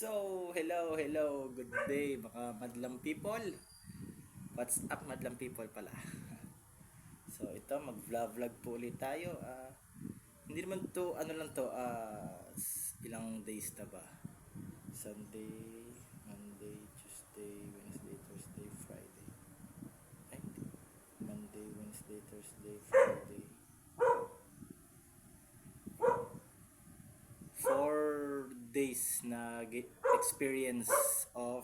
So, hello, hello, good day mga madlang people. What's up madlang people pala? So, ito mag-vlog-vlog po ulit tayo. Ah, hindi naman to, ano lang to, s- ilang days na ba? Sunday, Monday, Tuesday, Wednesday, Thursday, Friday. Ay. Monday, Wednesday, Thursday, Friday. Days na experience of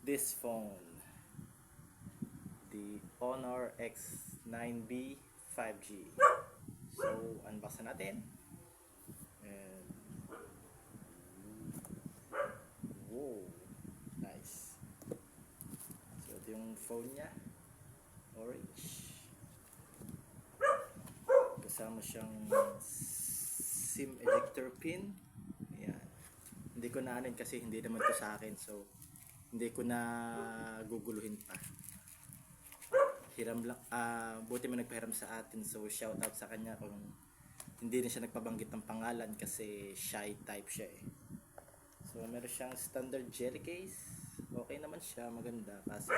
this phone. The Honor X9B 5G so unbox na natin. And wow nice. So ito yung phone niya. Orange. Kasama siyang SIM ejector pin. Hindi ko na anin kasi hindi naman to sa akin. So, hindi ko na guguluhin pa. Hiram lang, ah, buti mo nagpahiram sa atin. So, shout out sa kanya kung hindi na siya nagpabanggit ng pangalan kasi shy type siya eh. So, meron siyang standard jelly case. Okay naman siya, maganda. Kasi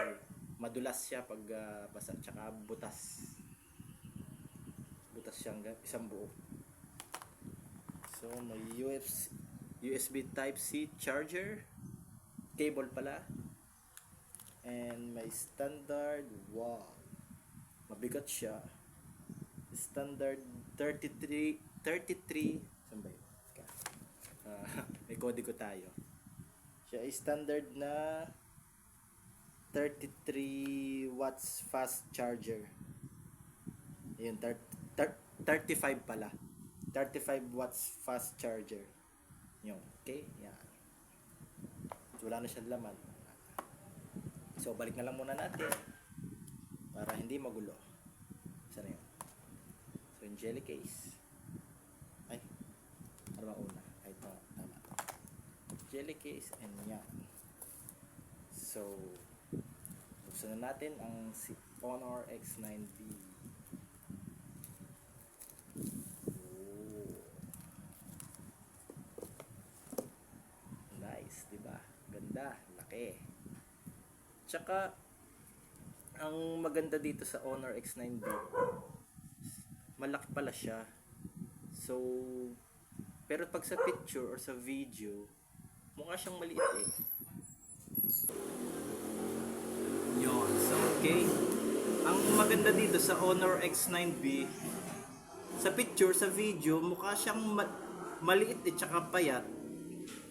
madulas siya pag ah, basa, tsaka butas. Butas siyang isang buo. So, may UFC, USB Type-C charger, cable pala, and may standard, wow, mabigat siya, standard 33, 33, saan ba yun? Ah, may kodigo tayo. Siya ay standard na 33 watts fast charger. Yun, thir- thir- 35 pala. 35 watts fast charger. Yun, okay? Yan. Wala na siyang laman. So, balik na lang muna natin para hindi magulo. Saan na yun? So, yung jelly case. Ay, ano ba una? Ay, ito, tama. Jelly case and yan. So, buksan na natin ang si Honor X9B. Oh. Nice, 'di ba? Ganda, laki. Tsaka ang maganda dito sa Honor X9B, malaki pala siya. So, pero pag sa picture or sa video, mukha siyang maliit eh. Yun, so okay. Ang maganda dito sa Honor X9B, sa picture, sa video, mukha siyang ma- maliit at tsaka payat.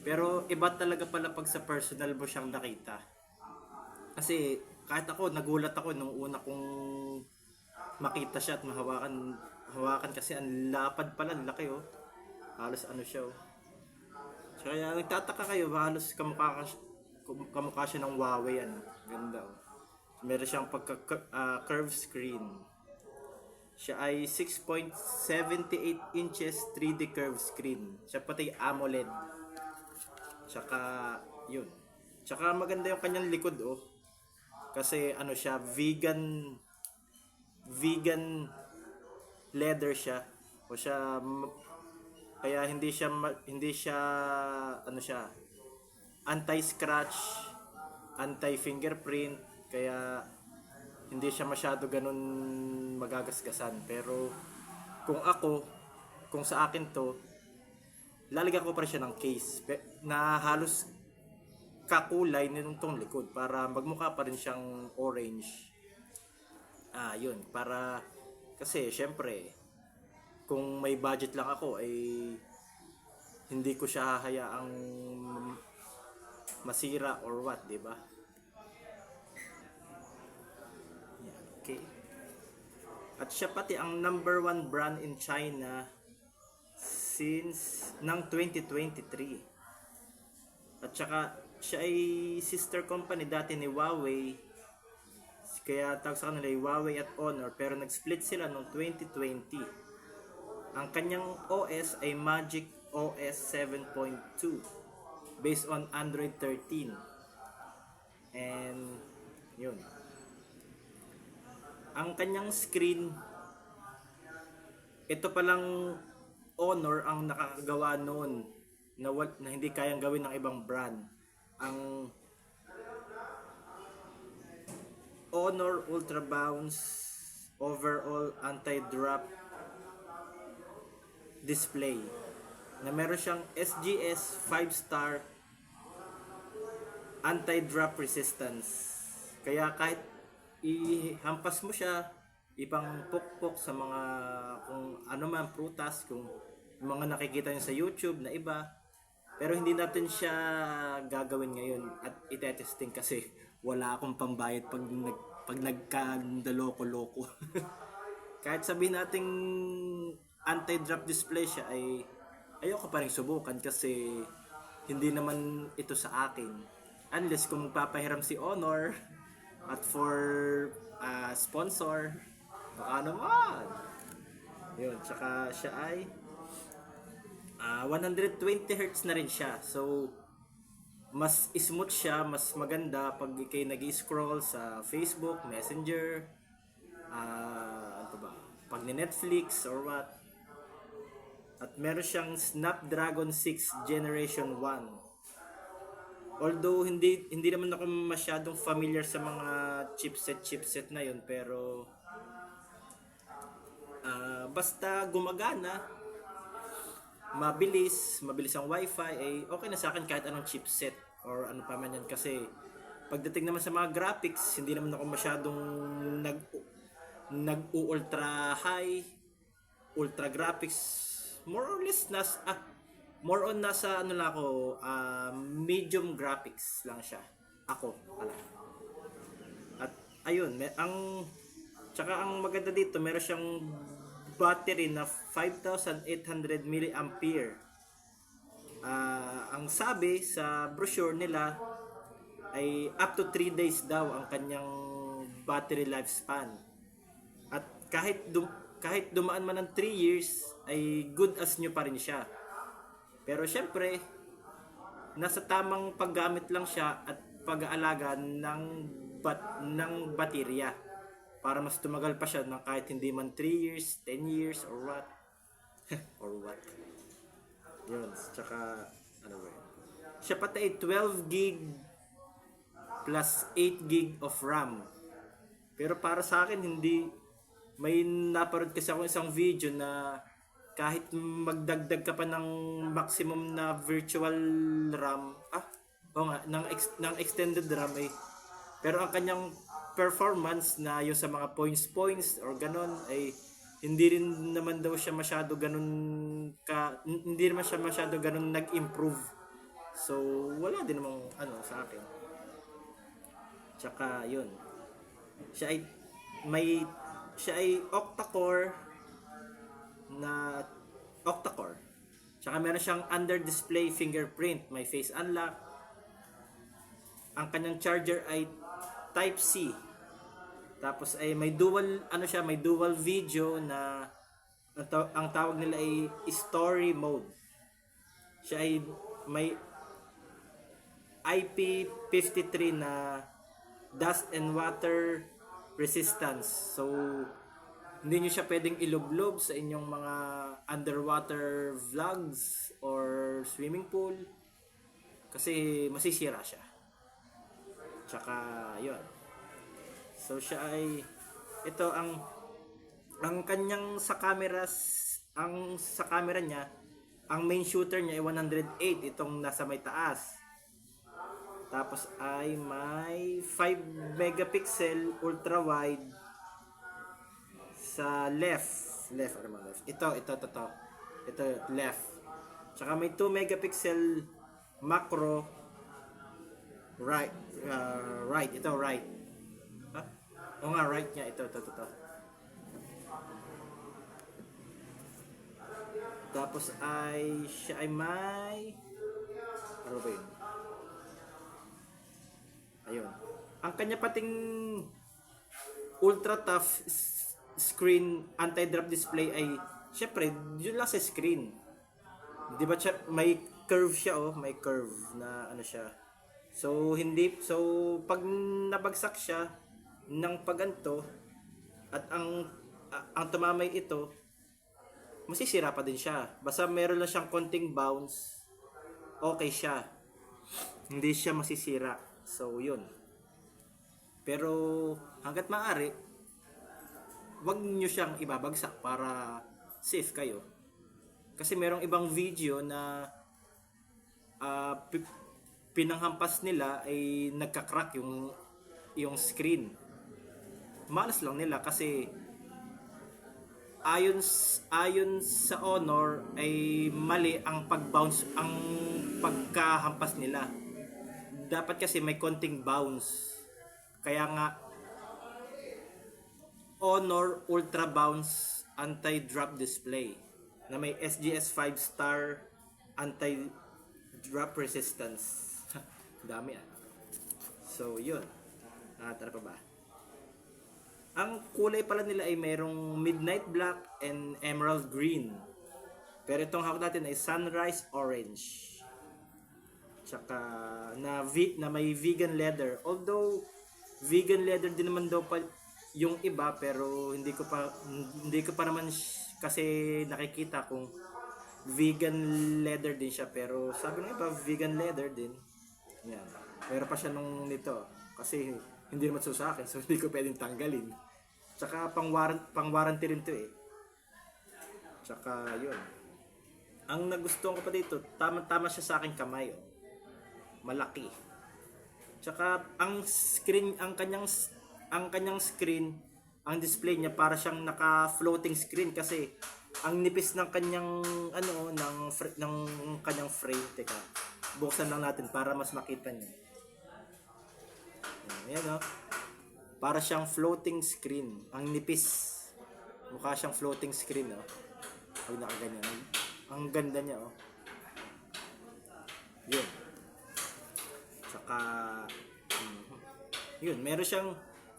Pero iba talaga pala pag sa personal mo siyang nakita. Kasi kahit ako, nagulat ako nung una kong makita siya at mahawakan hawakan kasi ang lapad pala, ang laki oh. Halos ano siya oh. So, kaya nagtataka kayo, halos kamukha, ka- kamukha siya ng Huawei ano. Ganda oh. Meron siyang pagka ah, curve screen. Siya ay 6.78 inches 3D curve screen. Siya pati AMOLED. Tsaka, yun. Tsaka maganda yung kanyang likod, oh. Kasi ano siya, vegan vegan leather siya. O siya kaya hindi siya hindi siya ano siya anti-scratch, anti-fingerprint, kaya hindi siya masyado ganun magagasgasan. Pero kung ako, kung sa akin to, lalagyan ko pa rin siya ng case na halos kakulay nitong likod para magmukha pa rin siyang orange. Ah, yun. Para, kasi syempre, kung may budget lang ako, ay hindi ko siya hahayaang masira or what, di ba? Okay. At siya pati ang number one brand in China since ng 2023. At saka siya ay sister company dati ni Huawei. Kaya tawag sa kanila ay Huawei at Honor pero nag-split sila noong 2020. Ang kanyang OS ay Magic OS 7.2 based on Android 13. And yun. Ang kanyang screen ito palang Honor ang nakakagawa noon na, na hindi kayang gawin ng ibang brand. Ang Honor Ultra Bounce Overall Anti-Drop Display na meron siyang SGS 5 star anti-drop resistance. Kaya kahit ihampas mo siya, ipang pukpok sa mga kung ano man prutas, kung mga nakikita niyo sa YouTube na iba, pero hindi natin siya gagawin ngayon at itetesting kasi wala akong pambayad pag nag pag nagkandaloko-loko. kahit sabihin nating anti-drop display siya ay ayoko pa rin subukan kasi hindi naman ito sa akin. Unless kung magpapahiram si Honor at for ah, sponsor, baka naman. Yun, tsaka siya ay ah, 120 Hz na rin siya. So, mas smooth siya, mas maganda pag ikay nag-scroll sa Facebook, Messenger, ah, ano ba, pag ni Netflix or what. At meron siyang Snapdragon 6 Generation 1. Although hindi hindi naman ako masyadong familiar sa mga chipset chipset na yun pero basta gumagana mabilis, mabilis ang wifi ay okay na sa akin kahit anong chipset or ano pa man yan. Kasi pagdating naman sa mga graphics hindi naman ako masyadong nag nag ultra high ultra graphics. More or less nas ah, more on nasa ano lang ako ah, medium graphics lang siya. Ako pala. At ayun may, ang tsaka ang maganda dito meron siyang battery na 5800 mAh Ah, ang sabi sa brochure nila ay up to 3 days daw ang kanyang battery lifespan. At kahit dum- kahit dumaan man ng 3 years ay good as new pa rin siya. Pero syempre, nasa tamang paggamit lang siya at pag-aalaga ng bat ng baterya para mas tumagal pa siya ng kahit hindi man 3 years, 10 years or what. or what. Yun, tsaka ano ba yun? Siya pati ay 12 gig plus 8 gig of RAM. Pero para sa akin hindi may naparod kasi ako isang video na kahit magdagdag ka pa ng maximum na virtual RAM, ah, o nga, ng, ex, ng extended RAM ay, pero ang kanyang performance na yung sa mga points points or ganon ay hindi rin naman daw siya masyado ganun ka hindi naman siya masyado ganun nag-improve. So wala din namang ano sa akin. Tsaka yun. Siya ay may siya ay octa-core na octa-core. Tsaka meron siyang under display fingerprint, may face unlock. Ang kanyang charger ay type C. Tapos ay may dual ano siya, may dual video na ang, taw- ang tawag nila ay story mode. Siya ay may IP53 na dust and water resistance. So hindi nyo siya pwedeng ilublob sa inyong mga underwater vlogs or swimming pool kasi masisira siya. Tsaka, yun. So, siya ay, ito ang, ang kanyang sa cameras, ang sa camera niya, ang main shooter niya ay 108, itong nasa may taas. Tapos ay may 5 megapixel ultra wide sa left. Left, ano ba left? Ito, ito, ito, ito. Ito, left. Tsaka may 2 megapixel macro right. uh, right, ito, right. O nga, right niya. Ito, ito, ito, ito. Tapos ay, siya ay may, ano ba yun? Ayun. Ang kanya pating ultra tough screen anti-drop display ay syempre yun lang sa screen. 'Di ba may curve siya oh, may curve na ano siya. So hindi so pag nabagsak siya ng paganto at ang ang tumamay ito masisira pa din siya. Basta meron lang siyang konting bounce okay siya. Hindi siya masisira. So, yun. Pero, hanggat maaari, wag nyo siyang ibabagsak para safe kayo. Kasi merong ibang video na pi- pinanghampas nila ay nagka-crack yung yung screen. Malas lang nila kasi ayon ayon sa Honor ay mali ang pag-bounce ang pagkahampas nila. Dapat kasi may konting bounce. Kaya nga Honor Ultra Bounce Anti-Drop Display na may SGS 5 star anti-drop resistance. Dami ah. So, yun. At ano pa ba? Ang kulay pala nila ay merong midnight black and emerald green. Pero itong hawak natin ay sunrise orange. Tsaka na, vi- na may vegan leather. Although vegan leather din naman daw pa yung iba pero hindi ko pa hindi ko pa naman kasi nakikita kung vegan leather din siya pero sabi ng iba vegan leather din. Yan. Meron pa siya nung nito kasi hindi naman so sa akin so hindi ko pwedeng tanggalin. Tsaka pang warrant pang warranty rin to eh. Tsaka yun. Ang nagustuhan ko pa dito, tama-tama siya sa aking kamay. Oh. Malaki. Tsaka ang screen, ang kanyang ang kanyang screen, ang display niya para siyang naka-floating screen kasi ang nipis ng kanyang ano ng ng kanyang frame teka buksan lang natin para mas makita niyo Ayan oh. Para siyang floating screen. Ang nipis. Mukha siyang floating screen oh. Pag nakaganyan. Ang, ganda niya oh. Yun. Saka mhm. yun, meron siyang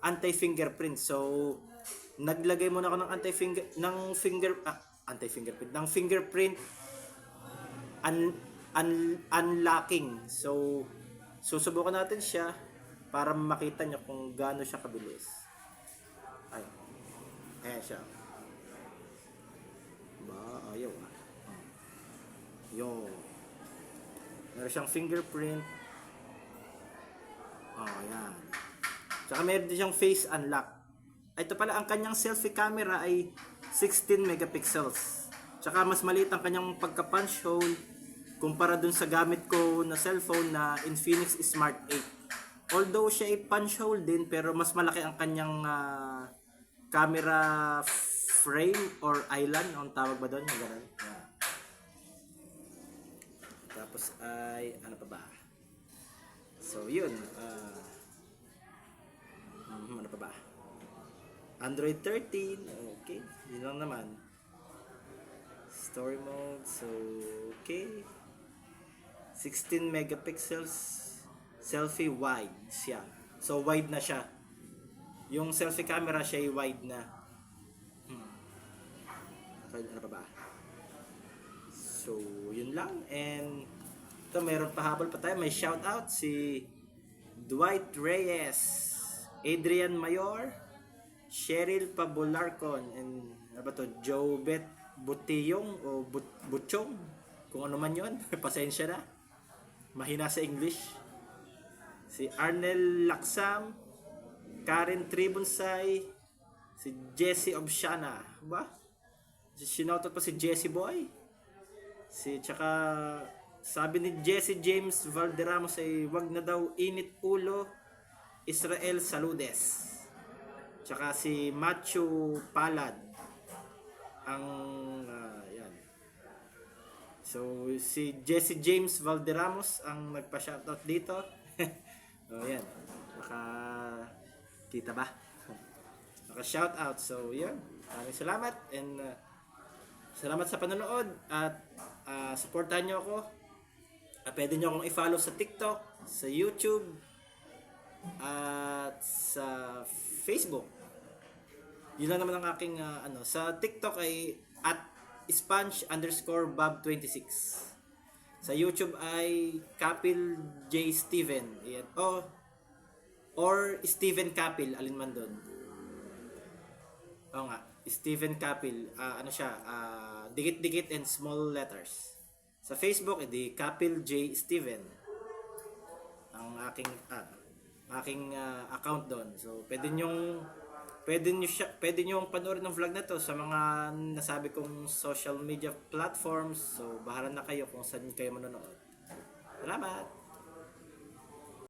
anti-fingerprint. So naglagay muna ako ng anti-finger ng finger ah, anti-fingerprint ng fingerprint un, un, unlocking. So susubukan natin siya para makita niyo kung gaano siya kabilis. Ay. Ayan siya. Ba, ayaw ah. Yo. Meron siyang fingerprint. Oh, ayan. Tsaka meron din siyang face unlock. Ito pala, ang kanyang selfie camera ay 16 megapixels. Tsaka mas maliit ang kanyang pagka-punch hole kumpara dun sa gamit ko na cellphone na Infinix Smart 8. Although siya ay punch hole din, pero mas malaki ang kanyang ah, camera frame or island. Ang tawag ba doon? Ganun. Yan. Tapos ay, ano pa ba? So, yun. mhm, ano pa ba? Android 13. Okay. Yun lang naman. Story mode. So, okay. 16 megapixels. Selfie wide siya. So, wide na siya. Yung selfie camera siya ay wide na. Hmm. Ano pa ba? So, yun lang. And, ito, meron pa habol pa tayo. May shoutout si Dwight Reyes, Adrian Mayor, Cheryl Pabularcon, and ano ba to? Jobet Butiyong o But Butchong. Kung ano man yun, pasensya na. Mahina sa English. Si Arnel Laksam, Karen Tribonsay, si Jesse Obshana. Ba? Sinautot pa si Jesse Boy. Si tsaka sabi ni Jesse James Valderramos ay wag na daw init ulo Israel Saludes. Tsaka si Macho Palad ang ah, yan. So si Jesse James Valderramos ang nagpa-shoutout dito. oh yan. Naka kita ba? Naka shoutout. So yan. Maraming salamat and ah, Salamat sa panonood at ah, supportahan nyo ako. Ah, pwede nyo akong i-follow sa TikTok, sa YouTube, at sa Facebook. Yun lang naman ang aking ah, ano. Sa TikTok ay at sponge underscore bob26. Sa YouTube ay Kapil J. Steven. Ayan. O, or Steven Kapil, alin man doon. Oo nga, Steven Kapil, ah, ano siya, ah, dikit-dikit and small letters. Sa Facebook, edi Kapil J. Steven. Ang aking ah, aking ah, account doon. So, pwede nyong pwede nyo siya, pwede nyo panoorin ng vlog na to sa mga nasabi kong social media platforms. So, bahala na kayo kung saan kayo manonood. Salamat!